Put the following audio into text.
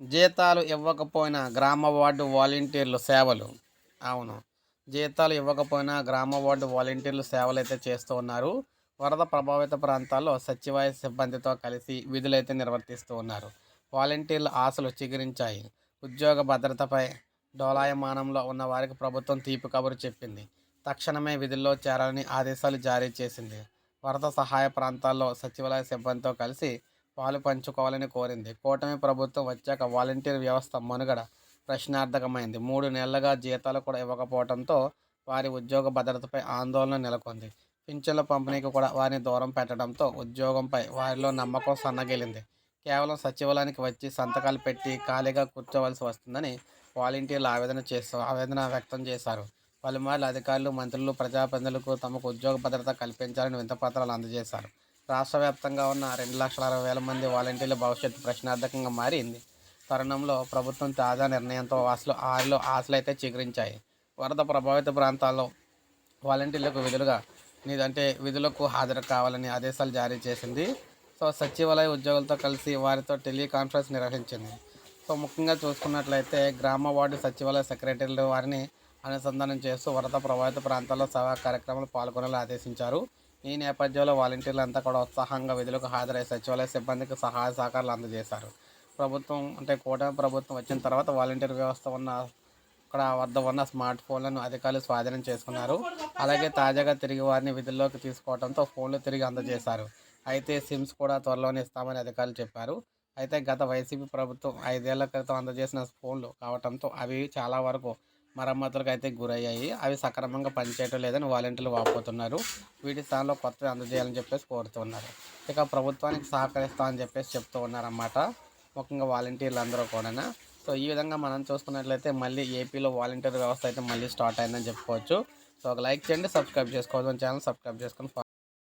జీతాలు ఇవ్వకపోయినా గ్రామ వార్డు వాలంటీర్లు సేవలు. అవును. జీతాలు ఇవ్వకపోయినా గ్రామ వార్డు వాలంటీర్లు సేవలు అయితే చేస్తూ ఉన్నారు. వరద ప్రభావిత ప్రాంతాల్లో సచివాలయ సిబ్బందితో కలిసి విధులైతే నిర్వర్తిస్తూ ఉన్నారు. వాలంటీర్ల ఆశలు చిగురించాయి. ఉద్యోగ భద్రతపై డోలాయమానంలో ఉన్న వారికి ప్రభుత్వం తీపి కబురు చెప్పింది. తక్షణమే విధుల్లో చేరాలని ఆదేశాలు జారీ చేసింది. వరద సహాయ ప్రాంతాల్లో సచివాలయ సిబ్బందితో కలిసి పాలు పంచుకోవాలని కోరింది. కూటమి ప్రభుత్వం వచ్చాక వాలంటీర్ వ్యవస్థ మనుగడ ప్రశ్నార్థకమైంది. మూడు నెలలుగా జీతాలు కూడా ఇవ్వకపోవడంతో వారి ఉద్యోగ భద్రతపై ఆందోళన నెలకొంది. పింఛన్ల పంపిణీకి కూడా వారిని దూరం పెట్టడంతో ఉద్యోగంపై వారిలో నమ్మకం సన్నగిలింది. కేవలం సచివాలయానికి వచ్చి సంతకాలు పెట్టి ఖాళీగా కూర్చోవలసి వస్తుందని వాలంటీర్లు ఆవేదన చేస్తూ ఆవేదన వ్యక్తం చేశారు. పలుమార్లు అధికారులు మంత్రులు ప్రజాప్రతినిధులకు తమకు ఉద్యోగ భద్రత కల్పించాలని వింతపత్రాలు అందజేశారు. రాష్ట్ర వ్యాప్తంగా ఉన్న రెండు లక్షల అరవై వేల మంది వాలంటీర్ల భవిష్యత్తు ప్రశ్నార్థకంగా మారింది. తరుణంలో ప్రభుత్వం తాజా నిర్ణయంతో ఆశలు ఆరులో ఆశలు అయితే చిగురించాయి. వరద ప్రభావిత ప్రాంతాల్లో వాలంటీర్లకు విధులుగా నీదంటే విధులకు హాజరు కావాలని ఆదేశాలు జారీ చేసింది. సో సచివాలయ ఉద్యోగులతో కలిసి వారితో టెలికాన్ఫరెన్స్ నిర్వహించింది. సో ముఖ్యంగా చూసుకున్నట్లయితే గ్రామ వార్డు సచివాలయ సెక్రటరీలు వారిని అనుసంధానం చేస్తూ వరద ప్రభావిత ప్రాంతాల్లో సభా కార్యక్రమాలు పాల్గొనాలని ఆదేశించారు. ఈ నేపథ్యంలో వాలంటీర్లు అంతా కూడా ఉత్సాహంగా విధులకు హాజరై సచివాలయ సిబ్బందికి సహాయ సహకారాలు అందజేశారు. ప్రభుత్వం అంటే కూటమి ప్రభుత్వం వచ్చిన తర్వాత వాలంటీర్ వ్యవస్థ ఉన్న అక్కడ వద్ద ఉన్న స్మార్ట్ ఫోన్లను అధికారులు స్వాధీనం చేసుకున్నారు. అలాగే తాజాగా తిరిగి వారిని విధుల్లోకి తీసుకోవడంతో ఫోన్లు తిరిగి అందజేశారు. అయితే సిమ్స్ కూడా త్వరలోనే ఇస్తామని అధికారులు చెప్పారు. అయితే గత వైసీపీ ప్రభుత్వం ఐదేళ్ళ క్రితం అందజేసిన ఫోన్లు కావడంతో అవి చాలా వరకు మరమ్మతులకు అయితే గురయ్యాయి. అవి సక్రమంగా పనిచేయటం లేదని వాలంటీర్లు వాపోతున్నారు. వీటి స్థానంలో కొత్తవి అందజేయాలని చెప్పేసి కోరుతున్నారు. ఇక ప్రభుత్వానికి సహకరిస్తామని చెప్పేసి చెప్తూ ఉన్నారన్నమాట. ముఖ్యంగా వాలంటీర్లు అందరూ కూడా సో ఈ విధంగా మనం చూసుకున్నట్లయితే మళ్ళీ ఏపీలో వాలంటీర్ వ్యవస్థ అయితే మళ్ళీ స్టార్ట్ అయిందని చెప్పుకోవచ్చు. సో ఒక లైక్ చేయండి సబ్స్క్రైబ్ చేసుకోవాలి ఛానల్ సబ్స్క్రైబ్ చేసుకొని